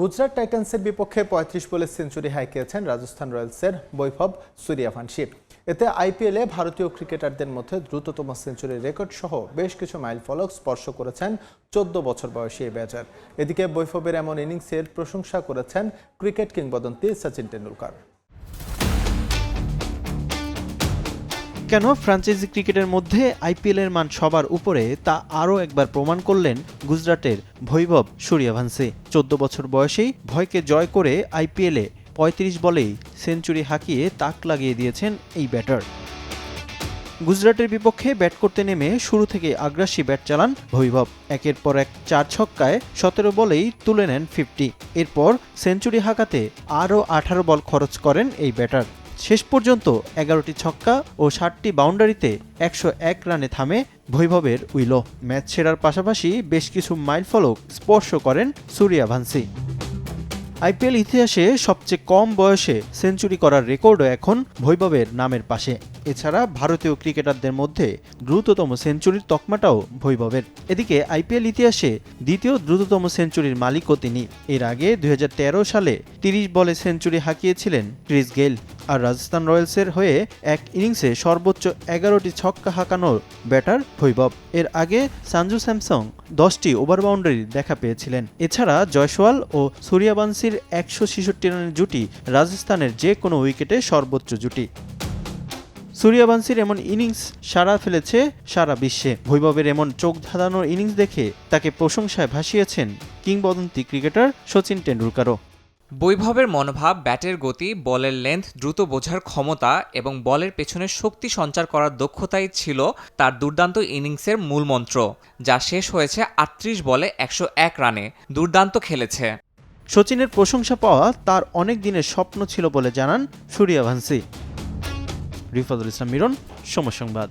গুজরাট টাইটান্সের বিপক্ষে পঁয়ত্রিশ বলে সেঞ্চুরি হাইকিয়েছেন রাজস্থান রয়্যালসের বৈভব সূর্যবংশী। এতে আইপিএলে ভারতীয় ক্রিকেটারদের মধ্যে দ্রুততম সেঞ্চুরির রেকর্ড সহ বেশ কিছু মাইল ফলক স্পর্শ করেছেন চোদ্দ বছর বয়সী এই ব্যাটার। এদিকে বৈভবের এমন ইনিংসের প্রশংসা করেছেন ক্রিকেট কিংবদন্তি সচিন টেন্ডুলকার কেন ফ্র্যাঞ্চাইজি ক্রিকেটের মধ্যে আইপিএলের মান সবার উপরে তা আরও একবার প্রমাণ করলেন গুজরাটের বৈভব সূর্যবংশী। চোদ্দ বছর বয়সেই ভয়কে জয় করে আইপিএলে পঁয়ত্রিশ বলেই সেঞ্চুরি হাঁকিয়ে তাক লাগিয়ে দিয়েছেন এই ব্যাটার। গুজরাটের বিপক্ষে ব্যাট করতে নেমে শুরু থেকে আগ্রাসী ব্যাট চালান ভৈভব। একের পর এক চার ছক্কায় সতেরো বলেই তুলে নেন ফিফটি এরপর সেঞ্চুরি হাঁকাতে আরও আঠারো বল খরচ করেন এই ব্যাটার। শেষ পর্যন্ত এগারোটি ছক্কা ও ষাটটি বাউন্ডারিতে একশো এক রানে থামে বৈভবের উইলো। ম্যাচ সেরার পাশাপাশি বেশ কিছু মাইলফলক স্পর্শ করেন সূর্যবংশী আইপিএল ইতিহাসে সবচেয়ে কম বয়সে সেঞ্চুরি করার রেকর্ডও এখন বৈভবের নামের পাশে। এছাড়া ভারতীয় ক্রিকেটারদের মধ্যে দ্রুততম সেঞ্চুরির তকমাটাও বৈভবের। এদিকে আইপিএল ইতিহাসে দ্বিতীয় দ্রুততম সেঞ্চুরির মালিকও তিনি। এর আগে দুই হাজার তেরো সালে তিরিশ বলে সেঞ্চুরি হাঁকিয়েছিলেন ক্রিস গেইল। আর রাজস্থান রয়্যালসের হয়ে এক ইনিংসে সর্বোচ্চ এগারোটি ছক্কা হাঁকানোর ব্যাটার বৈভব এর আগে সানজু স্যামসং দশটি ওভার বাউন্ডারির দেখা পেয়েছিলেন। এছাড়া জয়সওয়াল ও সূর্যবংশীর একশো ছেষট্টি রানের জুটি রাজস্থানের যে কোনো উইকেটে সর্বোচ্চ জুটি। সূর্যবংশীর এমন ইনিংস সারা ফেলেছে সারা বিশ্বে। বৈভবের এমন চোখ ধাঁধানোর ইনিংস দেখে তাকে প্রশংসায় ভাসিয়েছেন কিংবদন্তি ক্রিকেটার সচিন টেন্ডুলকারও বৈভবের মনোভাব, ব্যাটের গতি, বলের লেন্থ দ্রুত বোঝার ক্ষমতা এবং বলের পেছনে শক্তি সঞ্চার করার দক্ষতাই ছিল তার দুর্দান্ত ইনিংসের মূল মন্ত্র, যা শেষ হয়েছে আটত্রিশ বলে একশো এক রানে, দুর্দান্ত খেলেছে। সচিনের প্রশংসা পাওয়া তার অনেক দিনের স্বপ্ন ছিল বলে জানান সূর্যবংশী রিফাদুল ইসলাম মিরন, সময় সংবাদ।